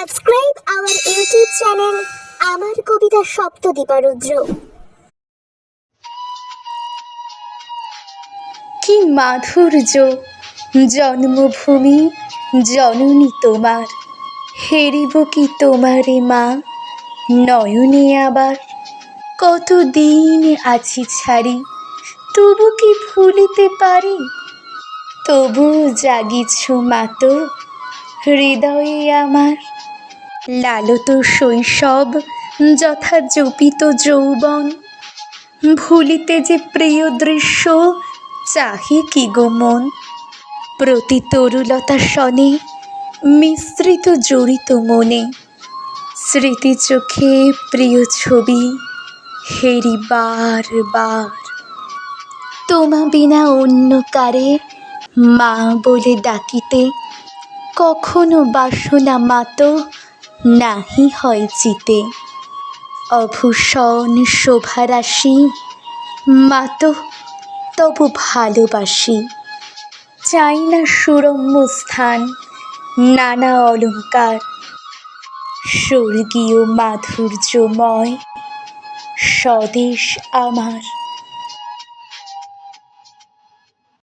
Subscribe our YouTube channel আমার কবিতা সপ্তদীপারুদ্র কি মাধুর্য, জন্মভূমি, জননী তোমার। হেরিব কি তোমারে মা? নয়নে আবার কত দিন আছি ছাড়ি, তবু কি ভুলিতে পারি? তবু জাগিছ মাতো হৃদয়ে আমার। লালত শৈশব যথা জপিত যৌবন, ভুলিতে যে প্রিয় দৃশ্য, চাহি কি গো মন? প্রতি তরুলতা সনে, মিশ্রিত জড়িত মনে, স্মৃতি চোখে প্রিয় ছবি, হেরি বার বার। তোমা বিনা অন্য কারে মা বলে ডাকিতে কখনো বাসনা মাতো নাহি হয় চিতে। অভূষণ শোভারাশি মাতো তবু ভালোবাসি। চাই না সুরম্য স্থান, নানা অলঙ্কার। স্বর্গীয় মাধুর্যময় স্বদেশ আমার।